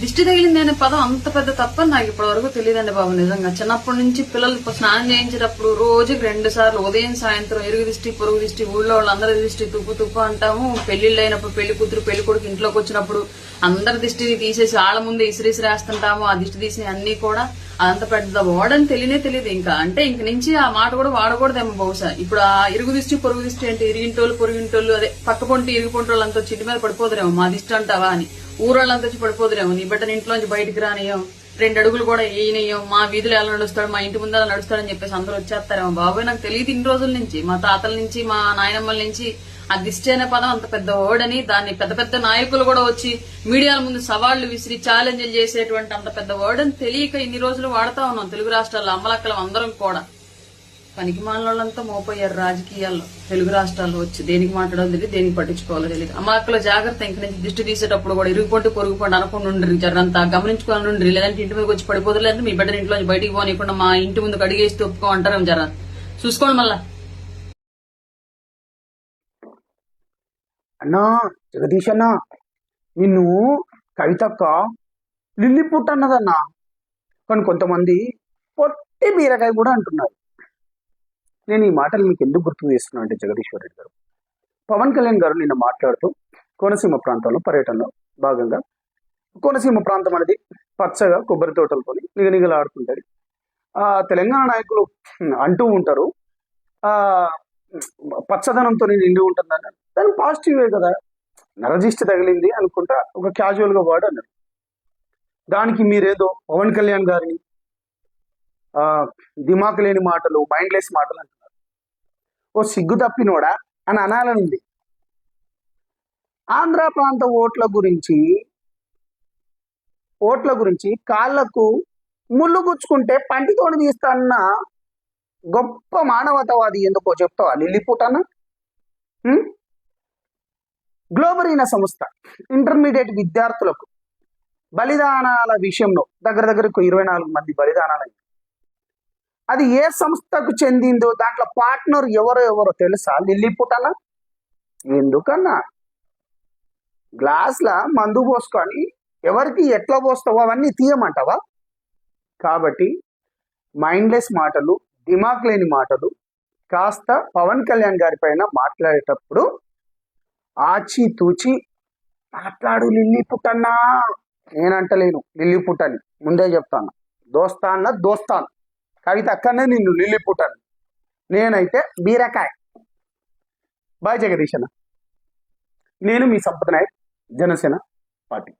దిష్టి తగిలింది అనే పదం అంత పెద్ద తప్పని నాకు ఇప్పటి వరకు తెలియదండి బాబు నిజంగా. చిన్నప్పటి నుంచి పిల్లలు స్నానం చేయించేటప్పుడు రోజుకి రెండు సార్లు ఉదయం సాయంత్రం ఎరుగు దిష్టి పొరుగు దిష్టి ఊళ్ళో వాళ్ళందరి దిష్టి తుప్పు తుప్పు అంటాము. పెళ్ళిళ్ళు అయినప్పుడు పెళ్ళి కూతురు పెళ్ళి కొడుకు ఇంట్లోకి వచ్చినప్పుడు అందరి దిష్టిని తీసేసి ఆళ్ళ ముందు ఇసిరిసి రాస్తుంటాము ఆ దిష్టి తీసి అన్ని కూడా అంత పెద్ద వాడని తెలియనే తెలియదు ఇంకా. అంటే ఇంక నుంచి ఆ మాట కూడా వాడకూడదేమో బహుశా. ఇప్పుడు ఆ ఇరుగు దిష్టి పొరుగు దిష్టి అంటే ఇరిగింటోళ్ళు పొరుగింటోళ్ళు అదే పక్క పొంటి ఇరుగు పొంటోళ్ళు అంతా చిట్టి మీద పడిపోదురేమో. మా దిష్టి అంటావా అని. ఊరోళ్ళంతా వచ్చి పడిపోదురేమో. నీ బిడ్డని ఇంట్లోంచి బయటికి రానియం రెండు అడుగులు కూడా వేయనియం మా వీధులు ఎలా నడుస్తాడు మా ఇంటి ముందర నడుస్తాడని చెప్పేసి అందరూ వచ్చేస్తారేమో. బాబోయ్ నాకు తెలియదు ఇన్ని రోజుల నుంచి. మా తాతల నుంచి మా నాయనమ్మల నుంచి ఆ దిష్టి అనే పదం అంత పెద్ద ఓడని దాన్ని పెద్ద పెద్ద నాయకులు కూడా వచ్చి మీడియాల ముందు సవాళ్ళు విసిరి ఛాలెంజ్లు చేసేటువంటి అంత పెద్ద వర్డ్ అని తెలియక ఇన్ని రోజులు వాడుతా ఉన్నాం తెలుగు రాష్ట్రాల్లో అమ్మలక్కలం అందరం కూడా. పనికి మానవాళ్ళంతా మోపోయారు రాజకీయాల్లో. తెలుగు రాష్ట్రాల్లో వచ్చి దేనికి మాట్లాడడం తెలియదు దేనికి పట్టించుకోవాలో తెలియదు. అమ్మలక్కల జాగ్రత్త ఇంక నుంచి దిష్టి తీసేటప్పుడు కూడా ఇరుగుపంటి పొరుగుపండి అనుకుని ఉండరు జరంతా గమనించుకోవాలని ఉండరు లేదంటే ఇంటి మీదకి వచ్చి పడిపోదు లేదంటే మీ బిడ్డని ఇంట్లో బయటికి పోనీయకుండా మా ఇంటి ముందు అడిగేసి ఒప్పుకో అంటారు జర చూసుకోండి మళ్ళా. అన్నా జగదీష్ అన్నా నిన్ను కవితక్క లిల్లీ పుట్ట అన్నదన్నా. కానీ కొంతమంది పొట్టి బీరకాయ కూడా అంటున్నారు. నేను ఈ మాటలు మీకు ఎందుకు గుర్తు చేస్తున్నా అంటే జగదీశ్వర్ రెడ్డి గారు. పవన్ కళ్యాణ్ గారు నిన్న మాట్లాడుతూ కోనసీమ ప్రాంతంలో పర్యటనలో భాగంగా కోనసీమ ప్రాంతం అనేది పచ్చగా కొబ్బరి తోటలతో నిగనిగలాడుతుంటది ఆ తెలంగాణ నాయకులు అంటూ ఉంటారు. ఆ పచ్చదనంతో నిండి ఉంటుందని దాని పాజిటివే కదా? నరజిస్ట్ తగిలింది అనుకుంటా ఒక క్యాజువల్గా వాడు అన్నారు దానికి మీరేదో పవన్ కళ్యాణ్ గారిని ఆ లేని మాటలు మైండ్లెస్ మాటలు అంటున్నారు. ఓ సిగ్గు తప్పినోడా? అని అనాలనుంది ఆంధ్ర ప్రాంత ఓట్ల గురించి ఓట్ల గురించి కాళ్ళకు ముళ్ళు గుచ్చుకుంటే పంటితోని తీస్తాన్న గొప్ప మానవతావాది ఎందుకో చెప్తావా? లిల్లిపుట్ గ్లోబరీనా సంస్థ ఇంటర్మీడియట్ విద్యార్థులకు బలిదానాల విషయంలో దగ్గర దగ్గరకు ఇరవై నాలుగు మంది బలిదానాలు అయ్యాయి. అది ఏ సంస్థకు చెందిందో దాంట్లో పార్ట్నర్ ఎవరో ఎవరో తెలుసా? లిల్లిపుట్ అన్న ఎందుకన్నా? గ్లాస్ల మందు పోసుకొని ఎవరికి ఎట్లా పోస్తావో అవన్నీ తీయమంటావా? కాబట్టి మైండ్లెస్ మాటలు దిమాక్ లేని మాటలు కాస్త పవన్ కళ్యాణ్ గారి పైన మాట్లాడేటప్పుడు ఆచి తూచి మాట్లాడు లిల్లీ పుట్టన్నా. నేనంటలేను లిల్లీ పుట్టని. ముందే చెప్తాను. దోస్తా అన్న దోస్తాను. కవిత అక్కడనే నిన్ను లిల్లీ పుట్టని. నేనైతే బీరకాయ. బాయ్ జగదీశన. నేను మీ సంపద నాయక్ జనసేన పార్టీ.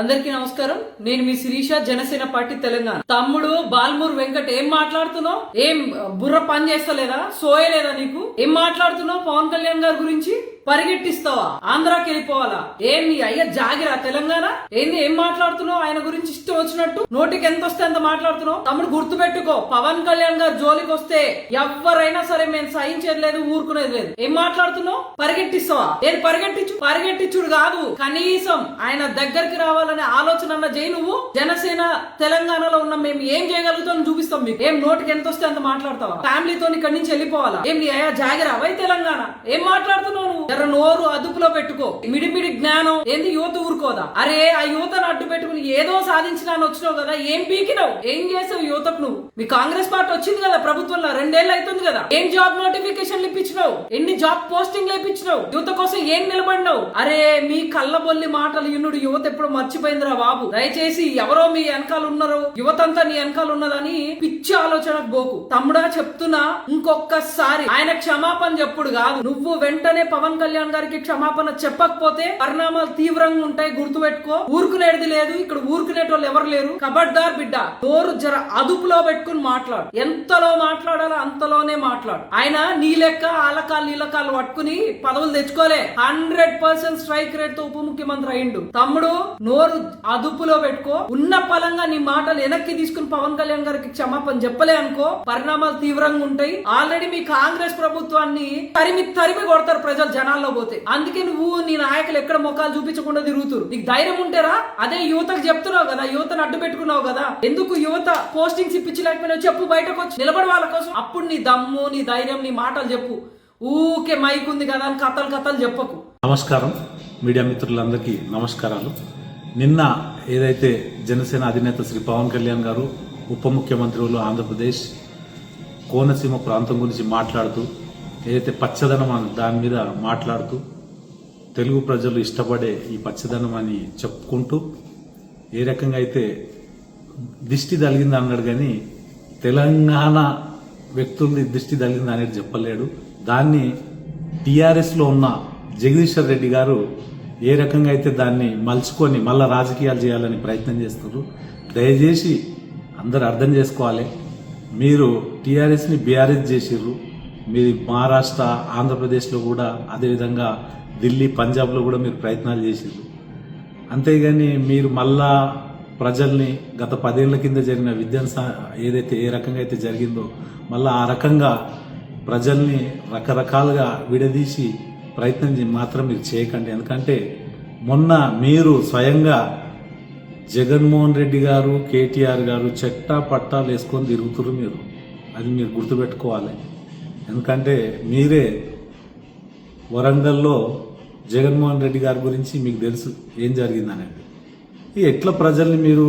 అందరికీ నమస్కారం. నేను మీ శిరీష జనసేన పార్టీ తెలంగాణ. తమ్ముడు బాల్మూర్ వెంకట్ ఏం మాట్లాడుతున్నావు? ఏం బుర్ర పని చేస్తలేదా? సోయలేదా నీకు? ఏం మాట్లాడుతున్నావు పవన్ కళ్యాణ్ గారి గురించి? పరిగెట్టిస్తావా? ఆంధ్రాకి వెళ్ళిపోవాలా? ఏం నీ అయ్యా జాగిరా? తెలంగాణ? ఏంది ఏం మాట్లాడుతున్నావు? ఆయన గురించి ఇష్టం వచ్చినట్టు నోటికి ఎంత వస్తే అంత మాట్లాడుతున్నావు? తమ్ముడు గుర్తు పెట్టుకో పవన్ కళ్యాణ్ గారు జోలికి వస్తే ఎవరైనా సరే మేము సహించేది లేదు ఊరుకునేది లేదు. ఏం మాట్లాడుతున్నావు? పరిగెట్టిస్తావా? ఏది పరిగెట్టించు పరిగెట్టించుడు కాదు. కనీసం ఆయన దగ్గరికి రావాలనే ఆలోచన అన్న చేయి నువ్వు? జనసేన తెలంగాణలో ఉన్న మేము ఏం చేయగలుగుతాం చూపిస్తాం మీకు. ఏం నోటికి ఎంత వస్తే అంత మాట్లాడతావా? ఫ్యామిలీతో ఇక్కడి నుంచి వెళ్ళిపోవాలా? ఏం నీ అయ్యా జాగిరా వై తెలంగాణ? ఏం మాట్లాడుతున్నావు నువ్వు? జర నోరు అదుపులో పెట్టుకో. మిడిమిడి జ్ఞానం ఏంది యువత ఊరుకోదా? అరే ఆ యువతను అడ్డు పెట్టుకుని ఏదో సాధించినా అని వచ్చినావు కదా ఏం పీకినావు? ఏం చేసావు యువతకు నువ్వు? మీ కాంగ్రెస్ పార్టీ వచ్చింది కదా ప్రభుత్వంలో రెండేళ్ళు అవుతుంది కదా. ఏం జాబ్ నోటిఫికేషన్లు ఇప్పించినావు? ఎన్ని జాబ్ పోస్టింగ్లు ఇప్పించినావు యువత కోసం ఏం నిలబడినావు? అరే మీ కళ్ళబొల్లి మాటలు ఇన్నుడు యువత ఎప్పుడు మర్చిపోయిందిరా బాబు. దయచేసి ఎవరో మీ వెనకాల ఉన్నారో యువతంతా నీ వెనకాల ఉన్నదని పిచ్చి ఆలోచనకు బోకు తమ్ముడా చెప్తున్నా ఇంకొకసారి ఆయన క్షమాపణ చెప్పుడు కాదు. నువ్వు వెంటనే పవన్ కళ్యాణ్ గారికి క్షమాపణ చెప్పకపోతే పరిణామాలు తీవ్రంగా ఉంటాయి గుర్తుపెట్టుకో. ఊరుకునేది లేదు ఇక్కడ ఊరుకునేటోళ్ళు ఎవరు లేరు. కబడ్దార్ బిడ్డ నోరు జర అదుపులో పెట్టుకుని మాట్లాడు. ఎంతలో మాట్లాడాలో అంతలోనే మాట్లాడు. ఆయన నీ లెక్క ఆలకాలు నీలకాలు పట్టుకుని పదవులు తెచ్చుకోలే. హండ్రెడ్ పర్సెంట్ స్ట్రైక్ రేట్తో ఉప ముఖ్యమంత్రి అయిండు. తమ్ముడు నోరు అదుపులో పెట్టుకో. ఉన్న పలంగా నీ మాటలు వెనక్కి తీసుకుని పవన్ కళ్యాణ్ గారికి క్షమాపణ చెప్పలే అనుకో పరిణామాలు తీవ్రంగా ఉంటాయి. ఆల్రెడీ మీ కాంగ్రెస్ ప్రభుత్వాన్ని తరిమి తరిమి కొడతారు ప్రజలు జనాల్లో పోతే. అందుకే నువ్వు నీ నాయకులు ఎక్కడ ముఖాలు చూపించకుండా తిరుగుతురు నీకు ధైర్యం ఉంటేరా అదే యువతకు చెప్తున్నావు కదా యువతను అడ్డు పెట్టుకున్నావు కదా. ఎందుకు యువత పోస్టింగ్స్ ఇప్పించలేకపోయినా చెప్పు బయటకు వచ్చి. నిలబడి వాళ్ళ కోసం. అప్పుడు నీ దమ్ము నీ ధైర్యం నీ మాటలు చెప్పు. ఊకే మైక్ ఉంది కదా అని కథలు కథలు చెప్పకు. నమస్కారం. మీడియా మిత్రులందరికీ నమస్కారాలు. నిన్న ఏదైతే జనసేన అధినేత శ్రీ పవన్ కళ్యాణ్ గారు ఉప ముఖ్యమంత్రులు ఆంధ్రప్రదేశ్ కోనసీమ ప్రాంతం గురించి మాట్లాడుతూ ఏదైతే పచ్చదనం అని దాని మీద మాట్లాడుతూ తెలుగు ప్రజలు ఇష్టపడే ఈ పచ్చదనం అని చెప్పుకుంటూ ఏ రకంగా అయితే దిష్టి తలిగింది అన్నాడు కానీ తెలంగాణ వ్యక్తుల్ని దిష్టి తలిగింది అనేది చెప్పలేడు. దాన్ని టీఆర్ఎస్లో ఉన్న జగదీశ్వర్ రెడ్డి గారు ఏ రకంగా అయితే దాన్ని మలుచుకొని మళ్ళా రాజకీయాలు చేయాలని ప్రయత్నం చేస్తున్నారు. దయచేసి అందరు అర్థం చేసుకోవాలి. మీరు టీఆర్ఎస్ని బీఆర్ఎస్ చేసిర్రు. మీ మహారాష్ట్ర ఆంధ్రప్రదేశ్లో కూడా అదేవిధంగా ఢిల్లీ పంజాబ్లో కూడా మీరు ప్రయత్నాలు చేసిర్రు అంతేగాని మీరు మళ్ళా ప్రజల్ని గత పదేళ్ళ కింద జరిగిన విధ్వంస ఏదైతే ఏ రకంగా అయితే జరిగిందో మళ్ళా ఆ రకంగా ప్రజల్ని రకరకాలుగా విడదీసి ప్రయత్నం మాత్రం మీరు చేయకండి. ఎందుకంటే మొన్న మీరు స్వయంగా జగన్మోహన్ రెడ్డి గారు కేటీఆర్ గారు చెట్టా పట్టాలు వేసుకొని తిరుగుతురు మీరు. అది మీరు గుర్తుపెట్టుకోవాలి. ఎందుకంటే మీరే వరంగల్లో జగన్మోహన్ రెడ్డి గారి గురించి మీకు తెలుసు ఏం జరిగిందనేది. ఎట్లా ప్రజల్ని మీరు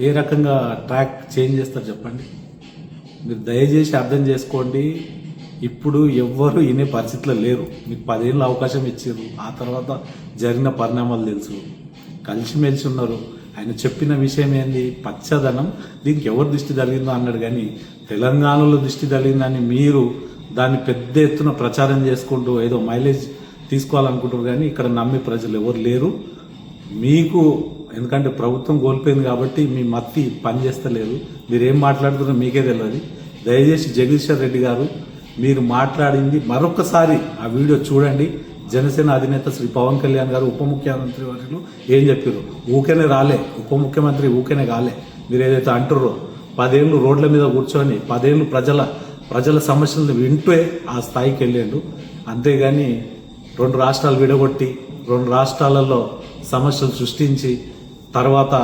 ఏ రకంగా ట్రాక్ చేంజ్ చేస్తారు చెప్పండి? మీరు దయచేసి అర్థం చేసుకోండి. ఇప్పుడు ఎవ్వరు వినే పరిస్థితిలో లేరు. మీకు పదేళ్ళు అవకాశం ఇచ్చారు ఆ తర్వాత జరిగిన పరిణామాలు తెలుసు. కలిసిమెలిసి ఉన్నారు. ఆయన చెప్పిన విషయం ఏంది? పచ్చదనం. దీనికి ఎవరు దృష్టి తగిలిందో అన్నాడు కానీ తెలంగాణలో దృష్టి తగిలిందని మీరు దాన్ని పెద్ద ఎత్తున ప్రచారం చేసుకుంటూ ఏదో మైలేజ్ తీసుకోవాలనుకుంటారు కానీ ఇక్కడ నమ్మే ప్రజలు ఎవరు లేరు. మీకు ఎందుకంటే ప్రభుత్వం కోల్పోయింది కాబట్టి మీ మత్తి పనిచేస్తలేదు మీరు ఏం మాట్లాడుతున్నారో మీకే తెలియదు. దయచేసి జగదీశ్వర్ రెడ్డి గారు మీరు మాట్లాడింది మరొకసారి ఆ వీడియో చూడండి. జనసేన అధినేత శ్రీ పవన్ కళ్యాణ్ గారు ఉప ముఖ్యమంత్రి వారిలో ఏం చెప్పారు? ఊకేనే రాలే. ఉప ముఖ్యమంత్రి ఊకేనే కాలే. మీరు ఏదైతే అంటుర్రో పదేళ్ళు రోడ్ల మీద కూర్చొని పదేళ్ళు ప్రజల ప్రజల సమస్యలను వింటే ఆ స్థాయికి వెళ్ళాడు. అంతేగాని రెండు రాష్ట్రాలు విడగొట్టి రెండు రాష్ట్రాలలో సమస్యలు సృష్టించి తర్వాత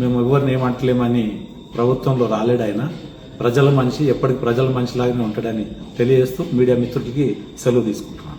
మేము ఎవరిని ఏమంటలేమని ప్రభుత్వంలో రాలేడు ఆయన. ప్రజల మనిషి ఎప్పటికి ప్రజల మనిషిలాగానే ఉంటాడని తెలియజేస్తూ మీడియా మిత్రులకి సెలవు తీసుకుంటున్నాను